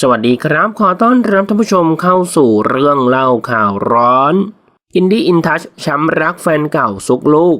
สวัสดีครับ ขอต้อนรับท่านผู้ชมเข้าสู่เรื่องเล่าข่าวร้อน อินดี้อินทัชช้ำรักแฟนเก่าซุกลูก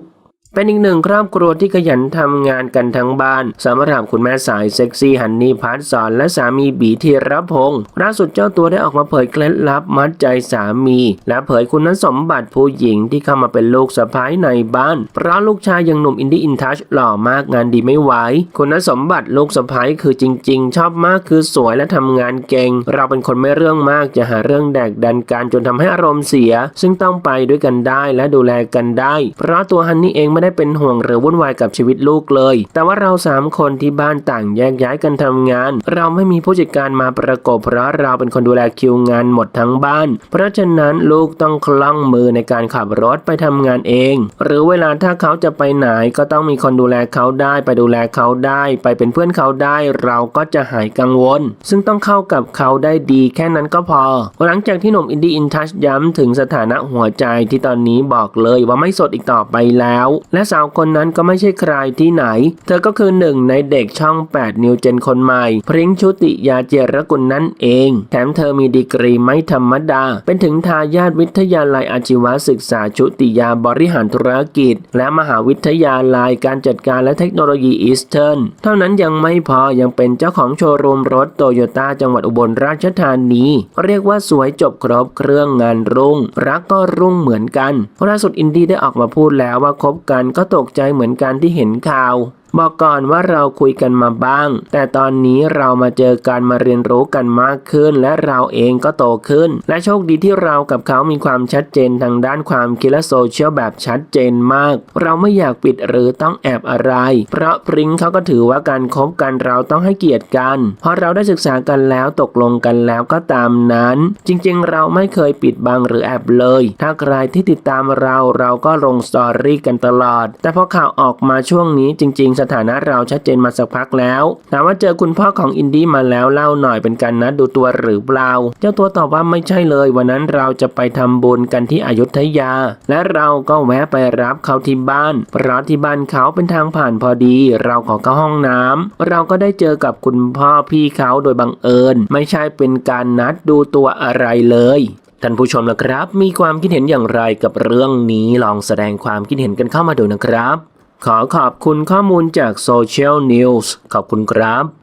เป็นอีกหนึ่งครอบครัวที่ขยันทำงานกันทั้งบ้านสำหรับคุณแม่สายเซ็กซี่ฮันนี่พัทสอนและสามีบีธีรพงศ์ล่าสุดเจ้าตัวได้ออกมาเผยเคล็ดลับมัดใจสามี และเผยคุณสมบัติผู้หญิงที่เข้ามาเป็นลูกสะพ้ายในบ้าน เพราะลูกชายยังหนุ่มอินดี้อินทัชหล่อมากงานดีไม่ไหวคุณสมบัติลูกสะพ้ายคือจริง ๆ ชอบมากคือสวยและทำงานเก่ง เราเป็นคนไม่เรื่องมากจะหาเรื่องแดกดันกันจนทำให้อารมณ์เสีย ซึ่งต้องไปด้วยกันได้และดูแลกันได้ เพราะตัวฮันนี่เองไม่ได้เป็นห่วงหรือวุ่นวายกับชีวิตลูกเลย แต่ว่าเราสามคนที่บ้านต่างแยกย้ายกันทำงาน เราไม่มีผู้จัดการมาประกบเพราะเราเป็นคนดูแลคิวงานหมดทั้งบ้าน เพราะฉะนั้นลูกต้องคล่องมือในการขับรถไปทำงานเอง หรือเวลาถ้าเขาจะไปไหนก็ต้องมีคนดูแลเขาได้ไปดูแลเขาได้ ไปเป็นเพื่อนเขาได้ เราก็จะหายกังวล ซึ่งต้องเข้ากับเขาได้ดีแค่นั้นก็พอ หลังจากที่หนุ่มอินดี้อินทัชย้ำถึงสถานะหัวใจที่ตอนนี้บอกเลยว่าไม่สดอีกต่อไปแล้วและสาวคนนั้นก็ไม่ใช่ใครที่ไหน เธอก็คือหนึ่งในเด็กช่อง 8 นิวเจนคนใหม่ พริ้งชุติยาเจรกุลนั่นเอง แถมเธอมีดีกรีไม่ธรรมดา เป็นถึงทายาทวิทยาลัยอาชีวศึกษาชุติยาบริหารธุรกิจ และมหาวิทยาลัยการจัดการและเทคโนโลยีอีสเทิร์นเท่านั้นยังไม่พอยังเป็นเจ้าของโชว์รูมรถโตโยต้าจังหวัดอุบลราชธานีเรียกว่าสวยจบครบเครื่องงานรุ่ง รักก็รุ่งเหมือนกันล่าสุดอินดี้ได้ออกมาพูดแล้วว่าคบกันก็ตกใจเหมือนกันที่เห็นข่าว บอกก่อนว่าเราคุยกันมาบ้าง แต่ตอนนี้เรามาเจอกันมาเรียนรู้กันมากขึ้น และเราเองก็โตขึ้น และโชคดีที่เรากับเขามีความชัดเจนทางด้านความคิดและโซเชียลแบบชัดเจนมาก เราไม่อยากปิดหรือต้องแอบอะไร เพราะพริ้งเขาก็ถือว่าการคบกันเราต้องให้เกียรติกัน เพราะเราได้ศึกษากันแล้วตกลงกันแล้วก็ตามนั้น จริงๆ เราไม่เคยปิดบังหรือแอบเลย ถ้าใครที่ติดตามเราเราก็ลงสตอรี่กันตลอด แต่พอข่าวออกมาช่วงนี้จริงๆสถานะเราชัดเจนมาสักพักแล้วถามว่าเจอคุณพ่อของอินดี้มาแล้วเล่าหน่อยเป็นการนัดดูตัวหรือเปล่า เจ้าตัวตอบว่าไม่ใช่เลย วันนั้นเราจะไปทำบุญกันที่อยุธยา และเราก็แวะไปรับเขาที่บ้าน เพราะที่บ้านเขาเป็นทางผ่านพอดี เราขอเข้าห้องน้ำเราก็ได้เจอกับคุณพ่อพี่เขาโดยบังเอิญ ไม่ใช่เป็นการนัดดูตัวอะไรเลยท่านผู้ชมนะครับ มีความคิดเห็นอย่างไรกับเรื่องนี้ลองแสดงความคิดเห็นกันเข้ามาดูนะครับ ขอขอบคุณข้อมูลจากโซเชียลนิวส์ขอบคุณครับ